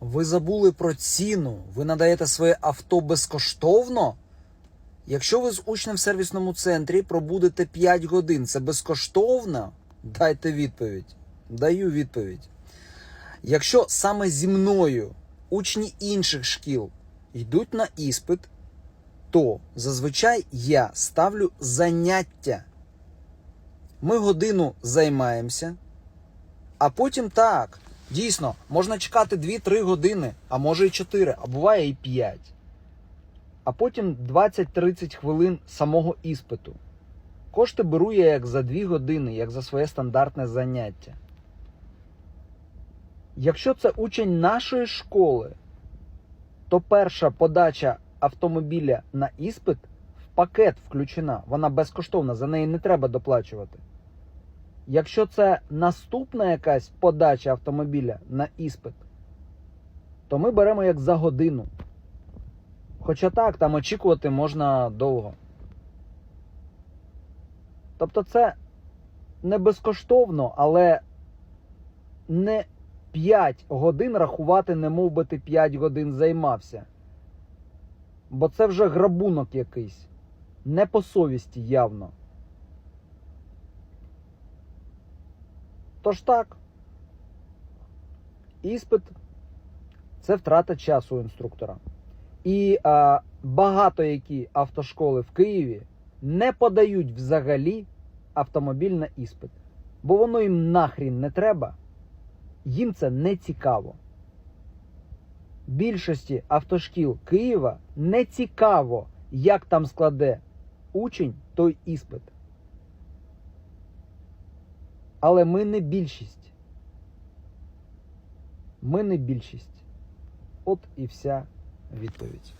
Ви забули про ціну. Ви надаєте своє авто безкоштовно? Якщо ви з учнем в сервісному центрі пробудете 5 годин, це безкоштовно? Дайте відповідь. Даю відповідь. Якщо саме зі мною учні інших шкіл йдуть на іспит, то зазвичай я ставлю заняття. Ми годину займаємося, а потім так. Дійсно, можна чекати 2-3 години, а може і 4, а буває і 5. А потім 20-30 хвилин самого іспиту. Кошти беру я як за 2 години, як за своє стандартне заняття. Якщо це учень нашої школи, то перша подача автомобіля на іспит в пакет включена. Вона безкоштовна, за неї не треба доплачувати. Якщо це наступна якась подача автомобіля на іспит, то ми беремо як за годину. Хоча так, там очікувати можна довго. Тобто це не безкоштовно, але не 5 годин рахувати, не мов би ти 5 годин займався. Бо це вже грабунок якийсь. Не по совісті явно. Тож так, іспит це втрата часу інструктора. І а, багато які автошколи в Києві не подають взагалі автомобіль на іспит, бо воно їм нахрін не треба, їм це не цікаво. Більшості автошкіл Києва не цікаво, як там складе учень той іспит. Але ми не більшість. Ми не більшість. От і вся відповідь.